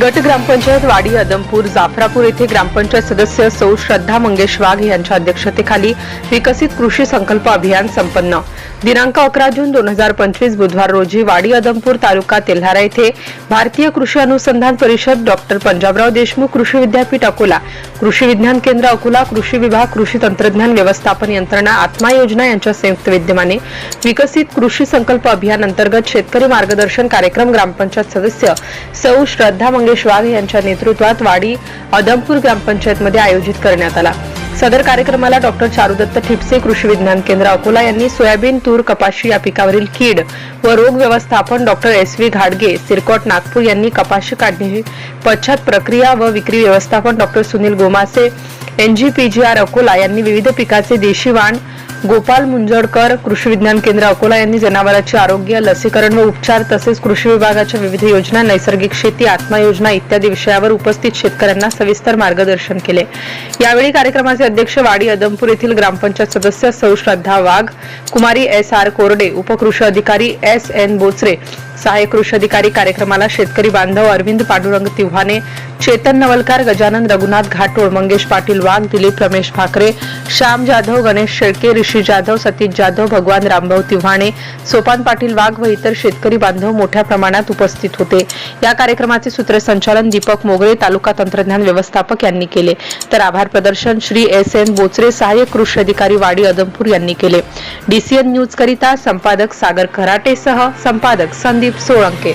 गट ग्रामपंचायत वाडी अदमपूर जाफरापूर येथे ग्रामपंचायत सदस्य सौ श्रद्धा मंगेश वाघ यांच्या अध्यक्षतेखाली विकसित कृषी संकल्प अभियान संपन्न. दिनांक अकरा जून दोन हजार पंचवीस बुधवार रोजी वाडी अदमपूर तालुका तेल्हारा येथे भारतीय कृषी अनुसंधान परिषद डॉक्टर पंजाबराव देशमुख कृषी विद्यापीठ अकोला कृषी विज्ञान केंद्र अकोला कृषी विभाग कृषी तंत्रज्ञान व्यवस्थापन यंत्रणा आत्मा योजना यांच्या संयुक्त विद्यमाने विकसित कृषी संकल्प अभियान अंतर्गत शेतकरी मार्गदर्शन कार्यक्रम ग्रामपंचायत सदस्य सौ श्रद्धा मंगेश वाघ यांच्या नेतृत्वात वाडी अदमपूर ग्रामपंचायतमध्ये आयोजित करण्यात आला. सदर कार्यक्रमाला डॉक्टर चारुदत्त ठिपसे कृषी विज्ञान केंद्र अकोला यांनी सोयाबीन तूर कपाशी या पिकावरील कीड व रोग व्यवस्थापन डॉक्टर एस व्ही घाडगे सिरकोट नागपूर यांनी कपाशी काढणी पश्चात प्रक्रिया व विक्री व्यवस्थापन डॉक्टर सुनील गोमासे एनजीपीजीआर अकोला यांनी विविध पिकाचे देशी वाण गोपाल मुंजडकर कृषी विज्ञान केंद्र अकोला यांनी जनावरांचे आरोग्य लसीकरण व उपचार तसेच कृषी विभागाच्या विविध योजना नैसर्गिक शेती आत्मा योजना इत्यादी विषयावर उपस्थित शेतकऱ्यांना सविस्तर मार्गदर्शन केले. यावेळी कार्यक्रमाचे अध्यक्ष वाडी अदमपूर येथील ग्रामपंचायत सदस्य सौ श्रद्धा वाघ कुमारी एस आर कोरडे उपकृषी अधिकारी एस एन बोचरे सहाय्यक कृषी अधिकारी कार्यक्रमाला शेतकरी बांधव अरविंद पांडुरंग तिव्हाणे चेतन नवलकार गजानन रघुनाथ घाटोळ मंगेश पाटील वाघ दिलीप रमेश भाकरे श्याम जाधव गणेश शेळके ऋषी जाधव सतीश जाधव भगवान रामभाऊ तिव्हाणे सोपान पाटील वाघ व इतर शेतकरी बांधव मोठ्या प्रमाणात उपस्थित होते. या कार्यक्रमाचे सूत्रसंचालन दीपक मोगळे तालुका तंत्रज्ञान व्यवस्थापक यांनी केले. तर आभार प्रदर्शन श्री एस एन बोचरे सहाय्यक कृषी अधिकारी वाडी अदमपूर यांनी केले. डीसीएन न्यूज करिता संपादक सागर खराटेसह संपादक संदीप सोळंके.